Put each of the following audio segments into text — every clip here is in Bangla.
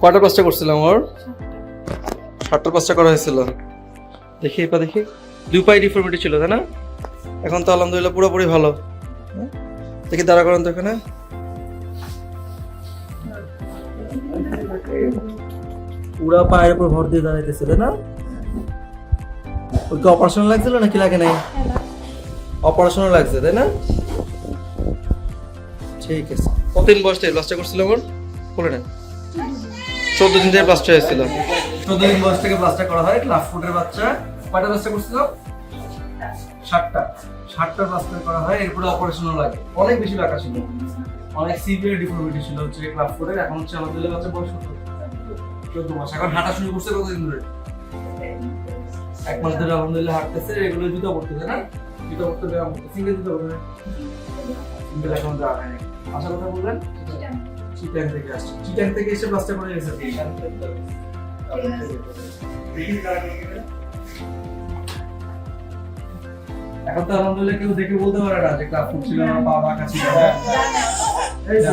কয়টা পাঁচটা করছিলাম ওর? ষাটটা পাঁচটা করা হয়েছিল। দেখি এবার দেখি। দুই পাই ডিফর্মিটি ছিল তাই না? এখন তো আলহামদুলিল্লাহ পুরোপুরি ভালো? দেখি দাঁড়া করেন তো এখানে। পুরা পায়ের উপর ভর দিয়ে দাঁড়াইতেছে তাই না? ওই কি অপারেশন লাগছিল নাকি লাগে নাই? অপারেশনও লাগছে তাই না? ঠিক আছে। কতদিন বয়স থেকে প্লাস্টার করছিল আমার বলে নেন। চোদ্দ দিন থেকে প্লাস্টার হয়েছিল চোদ্দ দিন বয়স থেকে প্লাস্টার করা হয়। ক্লাস ফুটের বাচ্চা। কয়টা প্লাস্টার করছিল? ষাটটা ষাটটা প্লাস্টার করা হয়। এরপরে অপারেশনও লাগে। অনেক বেশি টাকা ছিল। অনেক সিভিয়ার ডিফর্মিটি ছিল হচ্ছে ক্লাস ফুটের এখন হচ্ছে আমাদের বাচ্চা বয়স কত চোদ্দ মাস। এখন হাঁটা শুরু করছে কতদিন ধরে? এক মাস ধরে আলহামদুলিল্লাহ হাঁটতেছে। এগুলো জুতো পড়তেছে না? জুতো পড়তে সিঙ্গেল জুতো সিঙ্গেল এখন আশা কথা বললেন? চিটাং থেকে আসছে? চিটাং থেকে এসে প্লাস্টার করে গেছে? এখন তো আলহামদুলিল্লাহ কেউ দেখে বলতে পারে না যে ক্লাব ফুট ছিল না পা বাঁকা ছিল। এই যে,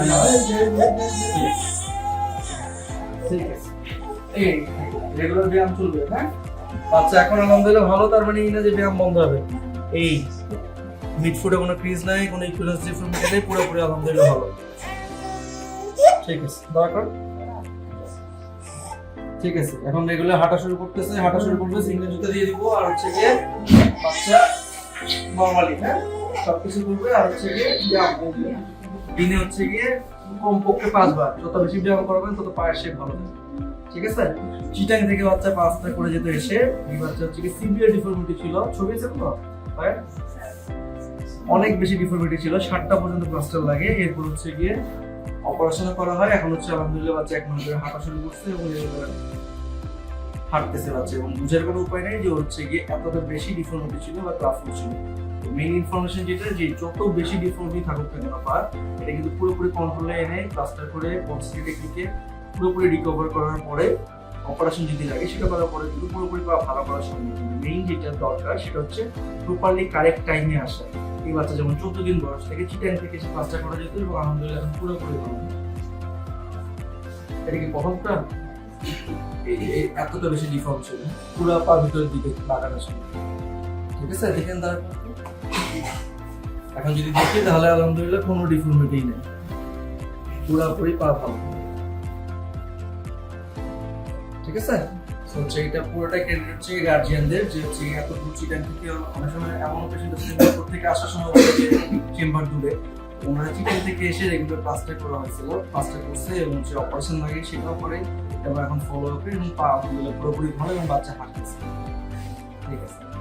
ঠিক আছে। এই রেগুলার ব্যায়াম চলবে হ্যাঁ? আচ্ছা এখন আলহামদুলিল্লাহ ভালো তার মানে এই না যে ব্যায়াম বন্ধ হবে। এই মিডফুটে কোনো ক্রিজ নাই কোনো ইকুইলেন্স ডিফর্মিটি নেই পুরোপুরি আলহামদুলিল্লাহ ভালো। ঠিক আছে, দয়া কর। ঠিক আছে, এখন রেগুলার হাঁটা শুরু করতেছে, হাঁটা শুরু করবে সিঙ্গেল দিয়ে দিব, আর হচ্ছে গিয়ে বাচ্চা নরমালি হ্যাঁ? সবকিছু করবে, আর হচ্ছে গিয়ে। দিনে হচ্ছে গিয়ে পাঁচবার, যত বেশি ব্যায়াম করবেন, তত পায়ের শেপ ভালো হবে ঠিক আছে? চিটাং থেকে বাচ্চা পাঁচটা করে যেতে এসে এই বাচ্চা হচ্ছে সিভিয়ার ডিফর্মিটি ছিল। ছবি আছে কোনো পায়ের? অনেক বেশি ডিফর্মিটি ছিল, ষাটটা পর্যন্ত প্লাস্টার লাগে, এরপর হচ্ছে গিয়ে অপারেশন করা হয়। এখন হচ্ছে আলহামদুলিল্লাহ বাচ্চা এক মাস ধরে হাঁটা শুরু করছে এবং হাঁটতেছে বাচ্চা। এবং বুঝার কোনো উপায় নেই যে হচ্ছে গিয়ে এতটা বেশি ডিফর্মিটি ছিল বা ক্লাফুল ছিল। মেইন ইনফরমেশন যেটা যে যত বেশি ডিফর্মিটি থাকুক না কেন পা এটা কিন্তু পুরোপুরি কন্ট্রোলে এনে প্লাস্টার করে পজিটিভ টেকনিকে পুরোপুরি রিকভার করার পরে অপারেশন যদি লাগে, সেটা করার পরে কিন্তু পুরোপুরি ভালো করা সম্ভব। মেইন যেটা দরকার, সেটা হচ্ছে প্রপারলি কারেক্ট টাইমে আসা। এই বাচ্চা যেমন চোদ্দ দিন বয়স থেকে চিটাং থেকে সে প্লাস্টার করা যেত এবং আলহামদুলিল্লাহ এখন পুরোপুরি ভালো এটা কি এই এতটা বেশি ডিফর্ম ছিল পুরো পা ভিতরের দিকে লাগানো ছিল। ঠিক আছে? দেখেন তার এখন যদি দেখি তাহলে আলহামদুলিল্লাহ কোনো ডিফর্মিটি নেই। পুরোপুরি পা ভালো। ঠিক আছে? So, হচ্ছে পুরোটা ক্রেডিট হচ্ছে গার্জিয়ানদের যে হচ্ছে এত দূর চিটাং থেকে অনেক সময় এমন পেশেন্ট আছে সিঙ্গাপুর থেকে আসার সময় হচ্ছে চেম্বার দূরে। ওনারা চিকেন থেকে এসে রেগুলার প্লাস্টার করা হয়েছিল প্লাস্টার করছে এবং যে অপারেশন লাগে সেটাও করে এবং এখন ফলো আপে এবং পা পুরোপুরি ভালো এবং বাচ্চা হাঁটতেছে। ঠিক আছে।